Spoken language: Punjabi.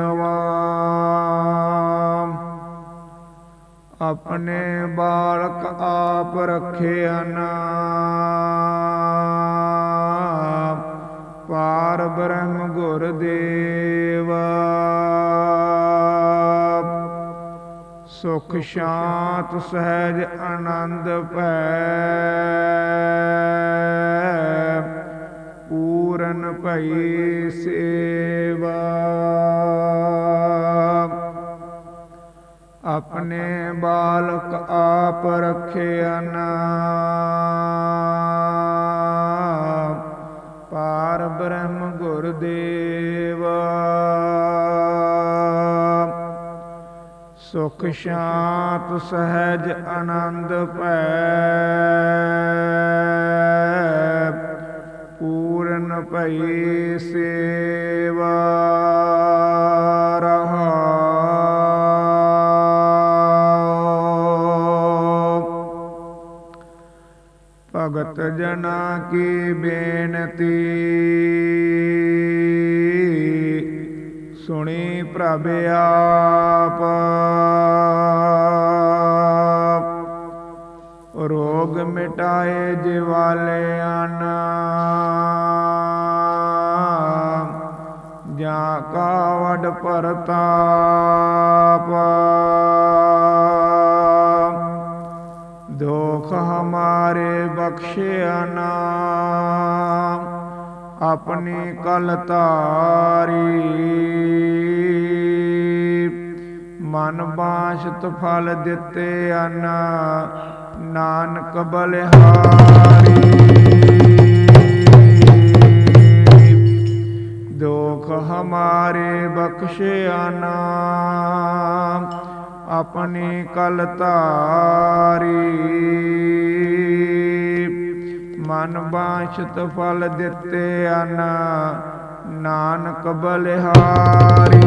ਪੰਜਵਾ ਆਪਣੇ ਬਾਲਕ ਆਪ ਰੱਖਿਆ ਨਾ ਪਾਰ ਬ੍ਰਹਮ ਗੁਰ ਦੇਵਾ। ਸੁਖ ਸ਼ਾਂਤ ਸਹਿਜ ਆਨੰਦ ਭੈ। ਆਪਣੇ ਬਾਲਕ ਆਪ ਰੱਖਿਆ ਪਾਰ ਬ੍ਰਹਮ ਗੁਰ ਦੇਵਾ। ਸੁਖ ਸ਼ਾਂਤ ਸਹਿਜ ਆਨੰਦ ਭੈ, ਪੂਰਨ ਭਈ ਸੇਵਾ। ਭਗਤ ਜਨਾ ਕੀ ਬੇਨਤੀ? ਸੁਣੀ ਪ੍ਰਭ ਆਪ। ਰੋਗ ਮਿਟਾਏ ਜਿਵਾਲਿਆਂ ਜਾਂ ਕਾ ਵਡ ਪ੍ਰਤਾਪ। ਦੁਖ ਹਮਾਰੇ ਬਖਸ਼ਿਆ ਨਾ। ਆਪਣੀ ਕਲ ਤਾਰੀ। ਮਨ ਬਾਸ਼ਤ ਫਲ ਦਿੱਤੇ ਅਨ, ਨਾਨਕ ਬਲਿਹਾਰੀ। ਦੁਖ ਹਮਾਰੇ ਬਖਸ਼ਿਆ ਨਾ। ਆਪਣੀ ਕਲ ਤਾਰੀ। ਮਨ ਬਾਸ਼ਤ ਫਲ ਦਿੱਤੇ ਅਨ ਨਾਨਕ ਬਲਿਹਾਰੀ।